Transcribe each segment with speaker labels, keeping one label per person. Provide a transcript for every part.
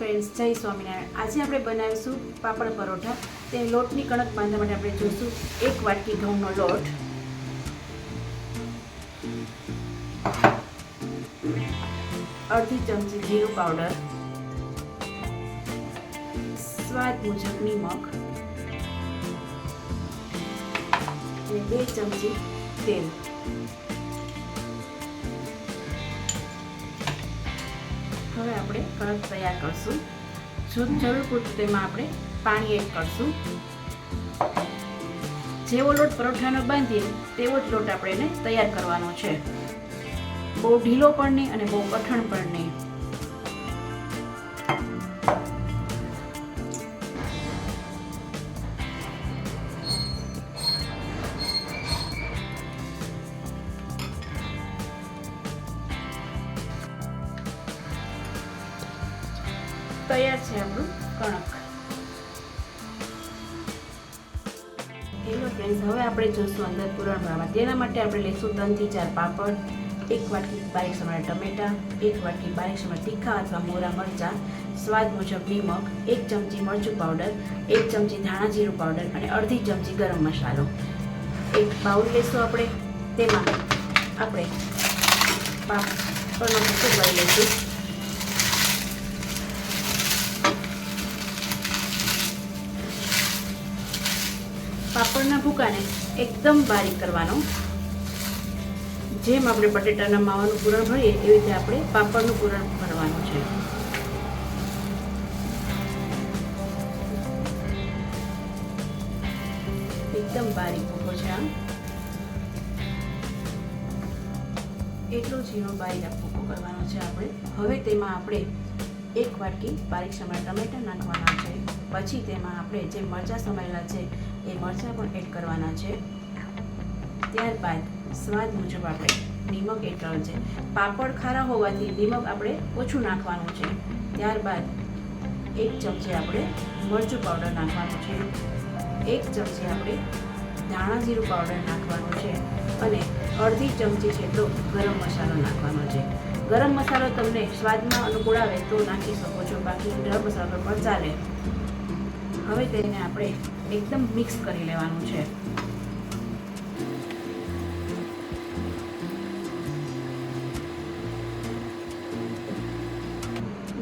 Speaker 1: Friends જય સ્વામિનારાયણ. આજે આપણે બનાવીશું પાપડ પરોઠા. તે લોટની કણક બાંધવા માટે આપણે જોઈશું એક વાટકી ઘઉંનો લોટ. અડધી ચમચી જીરું પાવડર. સ્વાદ મુજબ નિમક. અને બે ચમચી તેલ. હવે આપણે કણક તૈયાર કરશું. જો જરૂર પૂરતું તેમાં આપણે પાણી એડ કરશું. જેવો લોટ પરોઠાનો બાંધીએ, તેવો જ લોટ આપણે એને તૈયાર કરવાનો છે. બહુ ઢીલો પણ નહીં અને બહુ કઠણ પણ નહીં. તૈયાર છે આપણું કણક. હેલો ફ્રેન્ડ્સ હવે આપણે જોઈશું અંદર પૂરણ ભરવા તેના માટે આપણે લઈશું ત્રણથી ચાર પાપડ, એક વાટકી બારીક સમારેલા ટમેટા, એક વાટકી બારીક સમારેલા તીખા અથવા મોરા મરચાં, સ્વાદ મુજબ નિમક, એક ચમચી મરચું પાવડર એક ચમચી ધાણા જીરું પાવડર અને અડધી ચમચી ગરમ મસાલો. એક બાઉલ લઈશું આપણે. તેમાં આપણે પાપડનો ભૂકો ભરી લઈશું. પાપડના ભૂકાને એકદમ બારીક કરવાનો. જેમ આપણે બટેટાના માવાનું પૂરણ ભરીએ, એવી રીતે આપણે પાપડનું પૂરણ ભરવાનું છે. એકદમ બારીક ભૂકો છે આમ એટલો ઝીણો બારીક ભૂકો કરવાનો છે આપણે. હવે તેમાં આપણે એક વાટકી બારીક સમયે ટમેટા નાખવાના છે, પછી તેમાં આપણે જે મરચાં સમાયેલા છે, એ મરચાં પણ એડ કરવાના છે. ત્યારબાદ સ્વાદ મુજબ આપણે નિમક એડ કરવાનું છે. પાપડ ખારા હોવાથી નિમક આપણે ઓછું નાખવાનું છે. ત્યારબાદ એક ચમચી આપણે મરચું પાવડર નાખવાનું છે. એક ચમચી આપણે ધાણા જીરું પાવડર નાખવાનું છે. અને અડધી ચમચી જેટલો ગરમ મસાલો નાખવાનો છે. ગરમ મસાલો તમને સ્વાદમાં અનુકૂળ આવે તો નાખી શકો છો. બાકી ગરમ મસાલો પણ ચાલે. હવે તેને આપણે એકદમ મિક્સ કરી લેવાનું છે.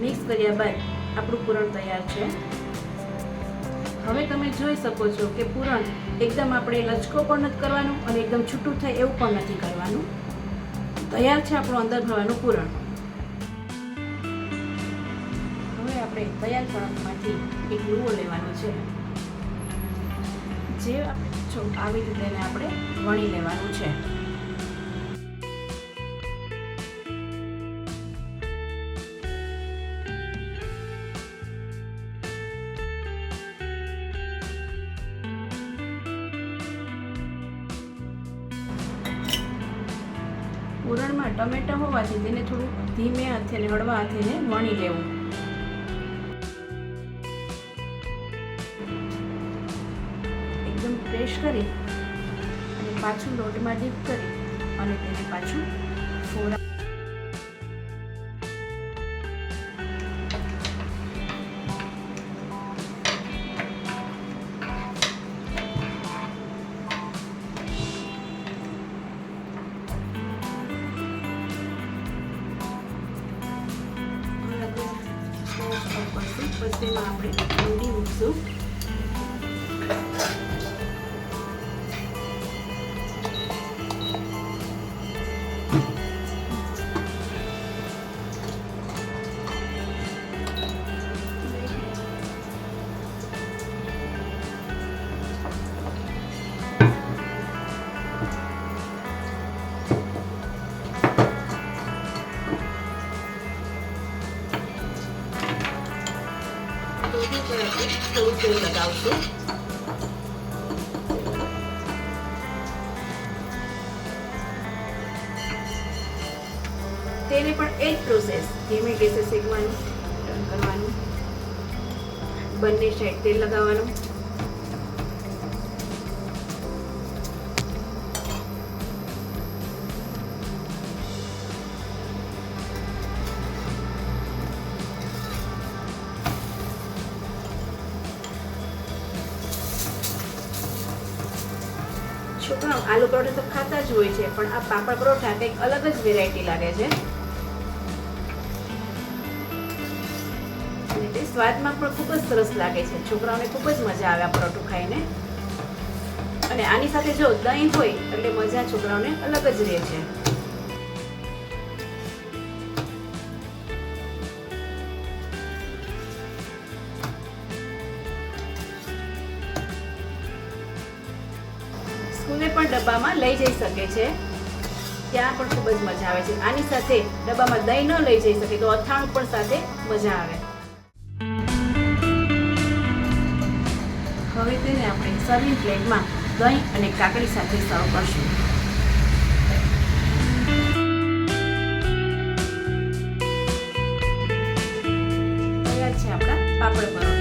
Speaker 1: મિક્સ કર્યા બાદ આપણું પૂરણ તૈયાર છે. હવે તમે જોઈ શકો છો કે પૂરણ એકદમ આપણે લચકો પણ નથી કરવાનું અને એકદમ છૂટું થાય એવું પણ નથી કરવાનું. તૈયાર છે આપણું અંદર ભરવાનું પૂરણ હવે આપણે તૈયાર પૂરણમાંથી એક લૂવો લેવાનો છે. જે આપણે આવી રીતે આપણે વણી લેવાનું છે. પૂરણમાં ટમેટા હોવાથી તેને થોડું ધીમે હાથે અને હળવા હાથે વણી લેવું. એકદમ પ્રેશ કરી અને પાછું લોટમાં ડીપ કરી અને તેને પાછું ફોરા પછી તેમાં આપણે ડુંગળી મૂકશું લગાવશું તેને પણ એ જ પ્રોસેસ ધીમે ગેસે શેકવાનું કરવાનું. બંને સાઈડ તેલ લગાવવાનું. છોકરાઓ આલુ પરોઠા તો ખાતા જ હોય છે, પણ આ પાપડ પરોઠા કંઈક અલગ જ વેરાયટી લાગે છે. સ્વાદમાં પણ ખૂબ જ સરસ લાગે છે. છોકરાઓને ખૂબ જ મજા આવે આ પરોઠું ખાઈને. અને આની સાથે જો દહીં હોય, એટલે મજા છોકરાઓને અલગ જ રહે છે. સ્કૂલે પણ ડબ્બામાં લઈ જઈ શકે છે. ત્યાં પણ ખૂબ જ મજા આવે છે. આની સાથે ડબ્બામાં દહીં ન લઈ જઈ શકે તો અથાણું પણ સાથે મજા આવે. હવે તેને આપણે સર્વિંગ પ્લેટમાં દહીં અને કાકડી સાથે સર્વ કરશું. તૈયાર છે આપણા પાપડ પરોઠા